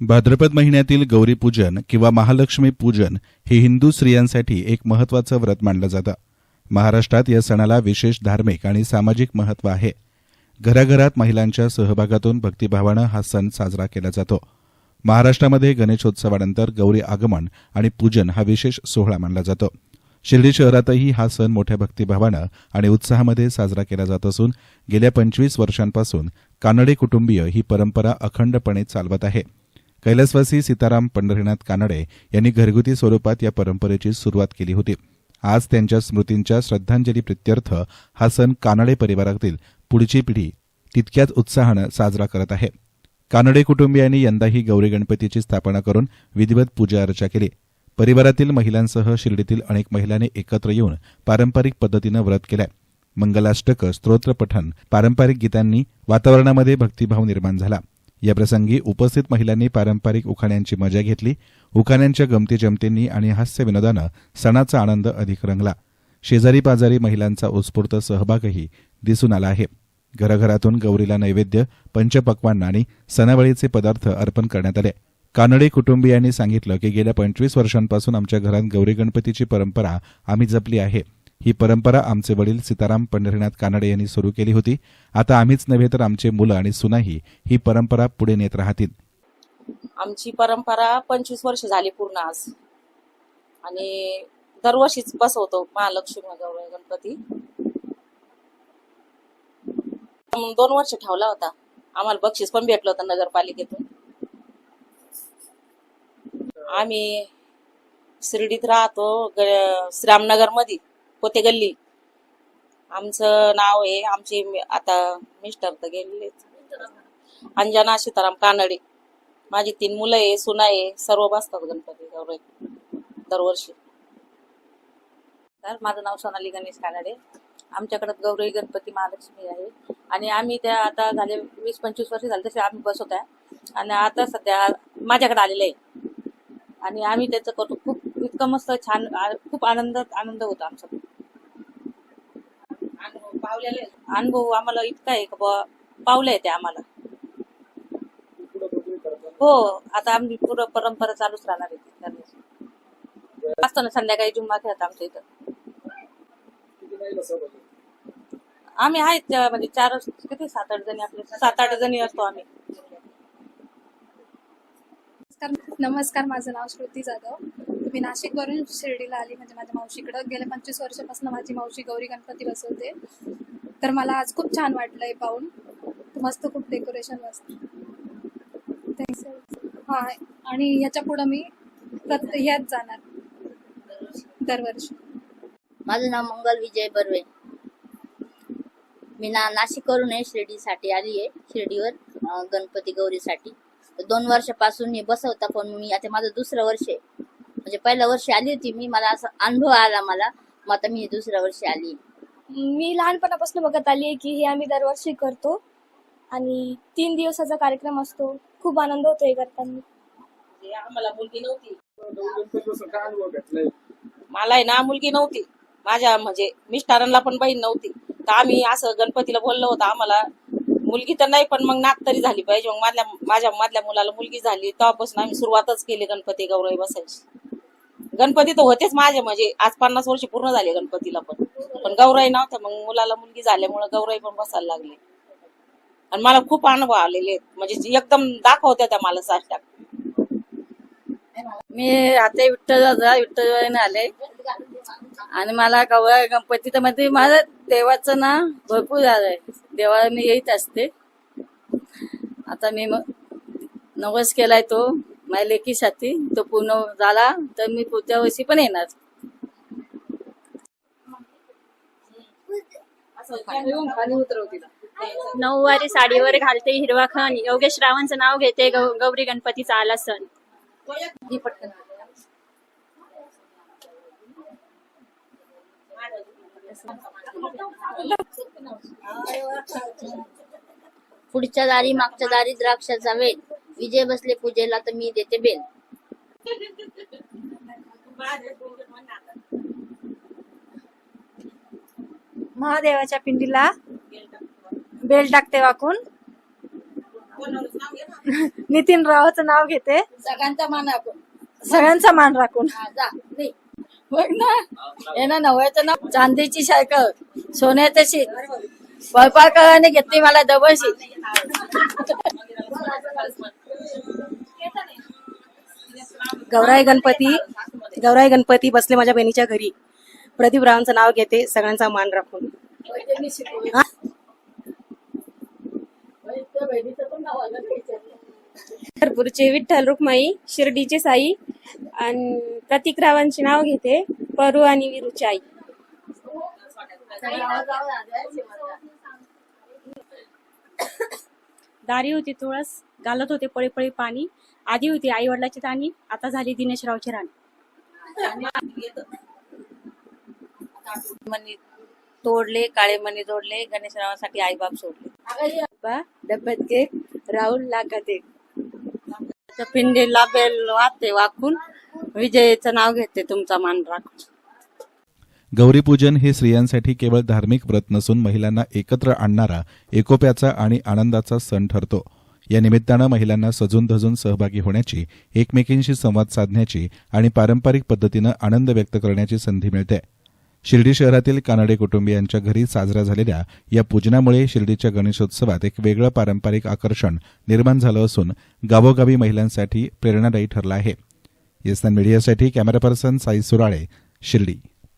भाद्रपद महिन्यातील गौरीपूजन किंवा महालक्ष्मी पूजन हे हिंदू स्त्रियांसाठी एक महत्वाचं व्रत मानलं जातं. महाराष्ट्रात या सणाला विशेष धार्मिक आणि सामाजिक महत्त्व आहे. घराघरात महिलांच्या सहभागातून भक्तिभावानं हा सण साजरा केला जातो. महाराष्ट्रामध्ये गणेशोत्सवानंतर गौरी आगमन आणि पूजन हा विशेष सोहळा मानला जातो. शिर्डी शहरातही हा सण मोठ्या भक्तिभावानं आणि उत्साहामध्ये साजरा केला जात असून गेल्या पंचवीस वर्षांपासून कानडे कुटुंबीय ही परंपरा अखंडपणे चालवत आहे. कैलासवासी सीताराम पंढरीनाथ कानडे यांनी घरगुती स्वरूपात या परंपरेची सुरुवात केली होती. आज त्यांच्या स्मृतींच्या श्रद्धांजली प्रित्यर्थ हा सण कानडे परिवारातील पुढची पिढी तितक्याच उत्साहानं साजरा करत आहे. कानडे कुटुंबियांनी यंदाही गौरी गणपतीची स्थापना करून विधिवत पूजा अर्चा केली. परिवारातील महिलांसह शिर्डीतील अनेक महिलांनी एकत्र येऊन पारंपरिक पद्धतीनं व्रत केलंय. मंगलाष्टक स्तोत्रपठण पारंपरिक गीतांनी वातावरणामध्ये भक्तिभाव निर्माण झाला. याप्रसंगी उपस्थित महिलांनी पारंपरिक उखाण्यांची मजा घेतली उखाण्यांच्या गमती जमतींनी आणि हास्य विनोदानं सणाचा आनंद अधिक रंगला. शेजारी पाजारी महिलांचा उत्स्फूर्त सहभागही दिसून आला आहे. घराघरातून गौरीला नैवेद्य पंचपक्वान आणि सणावळीचे पदार्थ अर्पण करण्यात आले. कानडे कुटुंबियांनी सांगितलं की गेल्या पंचवीस वर्षांपासून आमच्या घरात गौरी गणपतीची परंपरा आम्ही जपली आहे. ही परंपरा आमचे वडील सीताराम पंढरीनाथ कानडे यांनी सुरू केली होती. आता आम्हीच नव्हे तर आमचे मुलं आणि सुनाही ही परंपरा पुढे नेत राहतील. आमची परंपरा पंचवीस वर्ष झाली पूर्ण आज. आणि दरवर्षीच बसवतो महालक्ष्मी गौरी गणपती दोन वर्ष ठेवला होता. आम्हाला बक्षीस पण भेटलं होतं नगरपालिकेतून. आम्ही शिर्डीत राहतो श्रामनगरमध्ये पोते गल्ली. आमचं नाव आहे आमचे आता मिस्टर तर गेलेले अंजना सीताराम कानडे. माझी तीन मुलं आहे सुना आहे सर्व बसतात गणपती गौरव दरवर्षी. तर माझं नाव सोनाली गणेश कानडे. आमच्याकडे गौरवी गणपती महालक्ष्मी आहे. आणि आम्ही त्या आता झाले वीस पंचवीस वर्ष झाले तसे आम्ही बसवत आहे. आणि आता सध्या माझ्याकडे आलेलं आहे. आणि आम्ही त्याचं करतो खूप इतकं मस्त छान खूप आनंद आनंद होता आमचा. अनुभव आम्हाला इतका आहे का बुवा पावलं आहे ते आम्हाला. हो आता आम्ही पुढं परंपरा चालूच राहणार आहे. ती करण्याची. असतो ना संध्याकाळी जुम्मा खेळत आमच्या इथं. आम्ही आहेत तेव्हा म्हणजे चार किती सात आठ जणी आपले सात आठ जणी असतो आम्ही. नमस्कार नमस्कार. माझं नाव श्रुती जाधव. मी नाशिकवरून शिर्डीला आली. म्हणजे माझ्या मावशीकडं गेल्या पंचवीस वर्षापासून माझी मावशी गौरी गणपती बसवते. तर मला आज खूप छान वाटलं हे पाहून मस्त खूप डेकोरेशन मस्त. थँक्स हा आणि ह्याच्या पुढं मी प्रत्येक ह्यात जाणार. दरवर्षी. माझं नाव मंगल विजय बर्वे. मी ना नाशिकवरून आहे शिर्डीसाठी आली आहे शिर्डीवर गणपती गौरीसाठी. दोन वर्षापासून मी बसवता पण मी आता माझं दुसरं वर्ष आहे. म्हणजे पहिल्या वर्षी आली होती मी मला असा अनुभव आला मला. मग आता मी दुसऱ्या वर्षी आली. मी लहानपणापासून बघत आली आहे की हे आम्ही दरवर्षी करतो आणि तीन दिवसाचा कार्यक्रम असतो. खूप आनंद होतो हे करताना. आम्हाला मुलगी नव्हती. मला आहे ना मुलगी नव्हती. माझ्या म्हणजे मिस्टरांना पण बहीण नव्हती. तर आम्ही असं गणपतीला बोललो होतं आम्हाला मुलगी तर नाही पण मग नात तरी झाली पाहिजे. मग माझ्या माझ्या मधल्या मुलाला मुलगी झाली तेव्हापासून आम्ही सुरुवातच केली गणपती गौरव बसायची. गणपती तर होतेच माझे म्हणजे आज पन्नास वर्ष पूर्ण झाले गणपतीला पण. पण गौराई नव्हत्या मग मुलाला मुलगी झाल्यामुळे गौराई पण बसायला लागली. आणि मला खूप अनुभव आलेले म्हणजे एकदम दाखवत्या त्या मला साष्टाक मी आता विठ्ठल विठ्ठल आले. आणि मला गौरा गणपती तर मध्ये माझं देवाचं ना भरपूर झालंय देवाला मी येत असते. आता मी मग नवस केलाय तो. माझ्या लेकीसाठी तो पूर्ण झाला तर मी पुढच्या वर्षी पण येणार. नऊवारी साडीवर घालते हिरवा खण. योगेश रावांचं नाव घेते गौरी गणपतीचा आला सण. पटकन पुढच्या दारी मागच्या दारी द्राक्षाचा वेल. विजय बसले पूजेला तर मी देते बेल. महादेवाच्या पिंडीला बेल टाकते वाकून. नितीन रावाचं नाव घेते. सगळ्यांचा मान आपण सगळ्यांचा मान राखून. हा. बघ ना? हे ना नवऱ्याचं नाव चांदीची सायकल सोन्याचं शीत. स्वयंपाकाने घेतली मला शीत. गौराई गणपती गौराई गणपती बसले माझ्या बहिणीच्या घरी. प्रदीप रावांचं नाव घेते सगळ्यांचा मान राखून. भरपूरचे विठ्ठल रुक्माई शिर्डीचे साई आणि प्रतीक रावांचे नाव घेते परू आणि विरूची आई दारी होती तुळस घालत होते पळी पळी पाणी. आधी होती आई वडिलाची राणी आता झाली दिनेशरावची राणी. मनी तोडले काळे मणी जोडले गणेशरावांसाठी आईबाप सोडले. डब्यात केक राहुल लागत एक. पिंडीला बेल वाहते वाकून. विजयचं नाव घेते तुमचा मान राखून. गौरीपूजन हे स्त्रियांसाठी केवळ धार्मिक व्रत नसून महिलांना एकत्र आणणारा एकोप्याचा आणि आनंदाचा सण ठरतो. या निमित्तानं महिलांना सजून धजून सहभागी होण्याची एकमेकींशी संवाद साधण्याची आणि पारंपरिक पद्धतीनं आनंद व्यक्त करण्याची संधी मिळते. शिर्डी शहरातील कानडे कुटुंबियांच्या घरी साजऱ्या झालेल्या या पूजनामुळे शिर्डीच्या गणेशोत्सवात एक वेगळं पारंपरिक आकर्षण निर्माण झालं असून गावोगावी महिलांसाठी प्रेरणादायी ठरलं आहे. येसनान मीडियासाठी कॅमेरा पर्सन साई सुराळे शिर्डी.